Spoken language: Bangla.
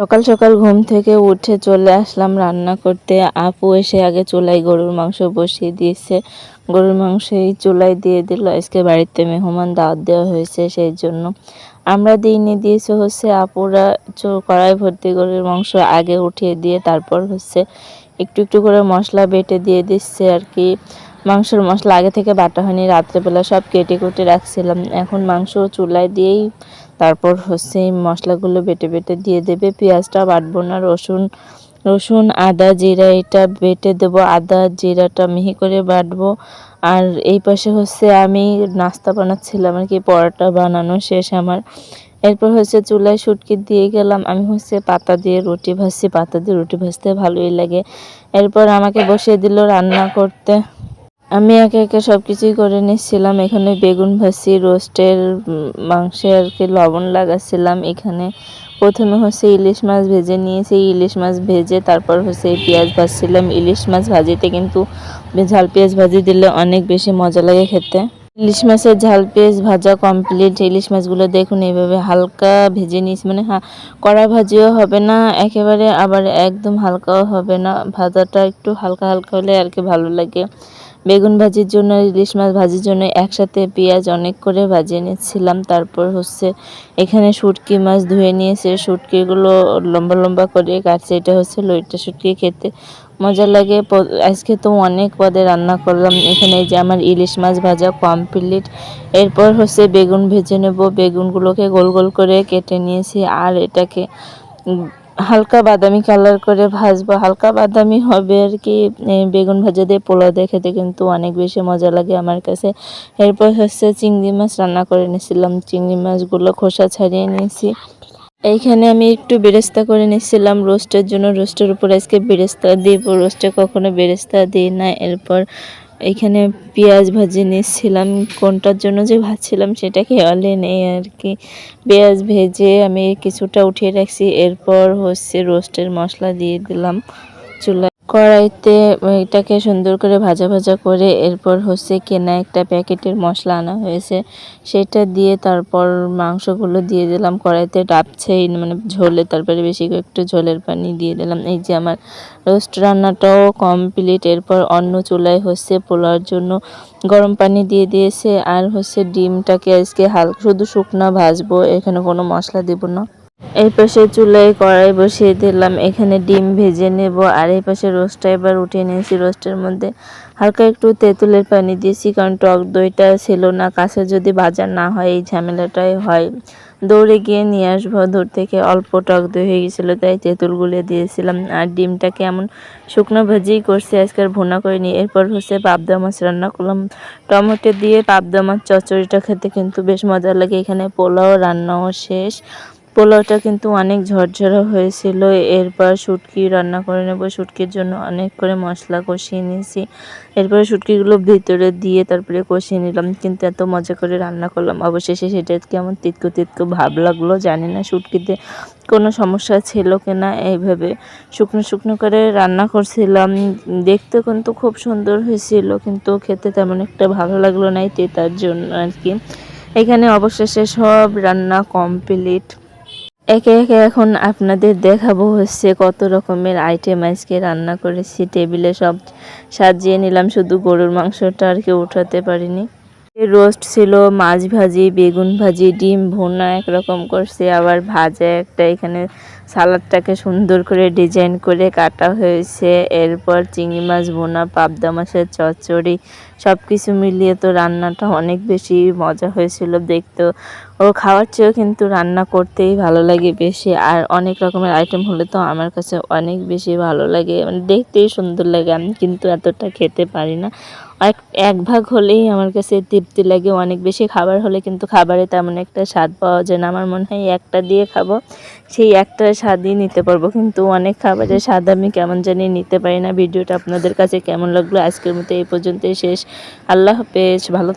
সকাল সকাল ঘুম থেকে উঠে চলে আসলাম রান্না করতে। আপু এসে আগে চুলায় গরুর মাংস বসিয়ে দিয়েছে। গরুর মাংস এই চুলায় দিয়ে দিল। আজকে বাড়িতে মেহমান দাওয়াত দেওয়া হয়েছে সেই জন্য। আমরা দিইনি দিয়েছে হচ্ছে, আপুরা কড়াই ভর্তি গরুর মাংস আগে উঠিয়ে দিয়ে তারপর হচ্ছে একটু একটু করে মশলা বেটে দিয়ে দিচ্ছে আর কি। মাংসের মশলা আগে থেকে বাটা হয়নি, রাত্রেবেলা সব কেটে কুটে রাখছিলাম। এখন মাংস চুলায় দিয়েই তারপর হচ্ছে মশলাগুলো বেটে বেটে দিয়ে দেবে। পেঁয়াজটা বাটবো না, রসুন রসুন, আদা জিরা, এটা বেটে দেব। আদা জিরাটা মিহি করে বাটবো। আর এই পাশে হচ্ছে আমি নাস্তা বানাচ্ছিলাম আর কি, পরোটা বানানো শেষ আমার। এরপর হচ্ছে চুলায় শুটকি দিয়ে গেলাম। আমি হচ্ছে পাতা দিয়ে রুটি ভাজছি, পাতা দিয়ে রুটি ভাজতে ভালোই লাগে। এরপর আমাকে বসিয়ে দিল রান্না করতে। আমি একে একে সব কিছুই করে নিচ্ছিলাম। এখানে বেগুন ভাজি রোস্টের মাংসে আর কি লবণ লাগাচ্ছিলাম এখানে। প্রথমে হচ্ছে ইলিশ মাছ ভেজে নিয়েছি। ইলিশ মাছ ভেজে তারপর হচ্ছে পেঁয়াজ ভাজছিলাম। ইলিশ মাছ ভাজিতে কিন্তু ঝাল পেঁয়াজ ভাজি দিলে অনেক বেশি মজা লাগে খেতে। ইলিশ মাছের ঝাল পেঁয়াজ ভাজা কমপ্লিট ইলিশ মাছগুলো দেখুন, এইভাবে হালকা ভেজে নিয়েছি। মানে কড়া ভাজিও হবে না, একেবারে আবার একদম হালকাও হবে না। ভাজাটা একটু হালকা হালকা হলে আর কি ভালো লাগে। বেগুন ভাজির জন্য, ইলিশ মাছ ভাজির জন্য একসাথে পেঁয়াজ অনেক করে ভাজিয়ে নিয়েছিলাম। তারপর হচ্ছে এখানে শুটকি মাছ ধুয়ে নিয়েছে। শুটকিগুলো লম্বা লম্বা করে কাটছে। এটা হচ্ছে লইটা শুটকি খেতে। মজা লাগে আজকে তো অনেক পদে রান্না করলাম। এখানে যে আমার ইলিশ মাছ ভাজা কমপ্লিট এরপর হচ্ছে বেগুন ভেজে নেব। বেগুনগুলোকে গোল গোল করে কেটে নিয়েছি আর এটাকে হালকা বাদামি কালার করে ভাজবো। হালকা বাদামি হবে আর কি বেগুন ভাজা দিয়ে পোলাও দিয়ে খেতে কিন্তু অনেক বেশি মজা লাগে আমার কাছে। এরপর হচ্ছে চিংড়ি মাছ রান্না করে নিয়েছিলাম। চিংড়ি মাছগুলো খোসা ছাড়িয়ে নিয়েছি। এইখানে আমি একটু বেরেস্তা করে নিচ্ছিলাম রোস্টের জন্য। রোস্টের উপর আজকে বেরেস্তা দিব। রোস্টে কখনো বেরেস্তা দিই না। এরপর এখানে পেঁয়াজ ভাজি নিয়েছিলাম। কোনটার জন্য যে ভাজছিলাম সেটা খেয়ালে নেই আর কি। পেঁয়াজ ভেজে আমি কিছুটা উঠিয়ে রাখছি। এরপর হচ্ছে রোস্টের মশলা দিয়ে দিলাম চুলা কড়াইতে এটাকে সুন্দর করে ভাজা ভাজা করে এরপর হচ্ছে কেনা একটা প্যাকেটের মশলা আনা হয়েছে। সেটা দিয়ে তারপর মাংসগুলো দিয়ে দিলাম। কড়াইতে ডাবছেই মানে ঝোলে, তারপরে বেশি একটু ঝোলের পানি দিয়ে দিলাম। এই যে আমার রোস্ট রান্নাটাও কমপ্লিট। এরপর অন্য চুলায় হচ্ছে পোলাওর জন্য গরম পানি দিয়ে দিয়েছে। আর হচ্ছে ডিমটাকে আজকে হালকা শুধু শুকনা ভাজবো, এখানে কোনো মশলা দেবো না। এই পাশে চুলায় কড়াই বসিয়ে দিলাম। এখানে ডিম ভেজে নেব। আর এই পাশে রোস্টটা এবার উঠিয়ে নিয়েছি। রোস্টের মধ্যে হালকা একটু তেঁতুলের পানি দিয়েছি, কারণ টক দইটা ছিল না। কাছে যদি বাজার না হয়, এই ঝামেলাটাই হয়। দৌড়ে গিয়ে নিয়ে আসব। দূর থেকে অল্প টক দই হয়ে গেছিল, তাই তেঁতুল গুলে দিয়েছিলাম। আর ডিমটাকে এমন শুকনো ভাজিই করছি আজকের ভুনা করে নিয়ে এরপর হচ্ছে পাবদা মাছ রান্না করলাম। টমেটো দিয়ে পাবদা মাছ চচ্চড়িটা খেতে কিন্তু বেশ মজা লাগে। এখানে পোলাও রান্নাও শেষ। পোলাওটা কিন্তু অনেক ঝরঝরা হয়েছিল। এরপর শুটকি রান্না করে নেব। শুটকির জন্য অনেক করে মশলা কষিয়ে নিয়েছি। এরপরে শুটকিগুলো ভিতরে দিয়ে তারপরে কষিয়ে নিলাম। কিন্তু এত মজা করে রান্না করলাম। অবশেষে সেটা কেমন তিতকো তিতকো ভাব লাগল। জানি না শুটকিতে কোনো সমস্যা ছিল কিনা। এইভাবে শুকনো শুকনো করে রান্না করছিলাম। দেখতে কিন্তু খুব সুন্দর হয়েছিল। কিন্তু খেতে তেমন একটা ভালো লাগল না তেতার জন্য আর কি। এখানে অবশেষে সব রান্না কমপ্লিট একে একে এখন আপনাদের দেখাবো হচ্ছে কত রকমের আইটেম আজকে রান্না করেছি। টেবিলে সব সাজিয়ে নিলাম, শুধু গরুর মাংসটা আর কি উঠাতে পারিনি। রোস্ট ছিল মাছ ভাজি, বেগুন ভাজি, ডিম ভুনা, একরকম করছে। আবার ভাজা একটা এখানে সালাডটাকে সুন্দর করে ডিজাইন করে কাটা হয়েছে। এরপর চিংড়ি মাছ, ভুনা, পাবদা মাছের চচ্চড়ি সব কিছু মিলিয়ে তো রান্নাটা অনেক বেশি মজা হয়েছিল দেখতে ও খাওয়ার চেয়েও কিন্তু রান্না করতেই ভালো লাগে বেশি। আর অনেক রকমের আইটেম হলে তো আমার কাছে অনেক বেশি ভালো লাগে। মানে দেখতেই সুন্দর লাগে, আমি কিন্তু এতটা খেতে পারি না। এক এক ভাগ হলেই আমার কাছে তৃপ্তি লাগে, অনেক বেশি খাবার হলে কিন্তু খাবারে তেমন একটা স্বাদ পাওয়া যায় না। আমার মনে হয় একটা দিয়ে খাব, সেই একটা স্বাদই নিতে পারব। কিন্তু অনেক খাবারের স্বাদ আমি কেমন জানি নিতে পারি না। ভিডিওটা আপনাদের কাছে কেমন লাগল? আজকের মতো এই পর্যন্তই শেষ। আল্লাহ হাফেজ, ভালো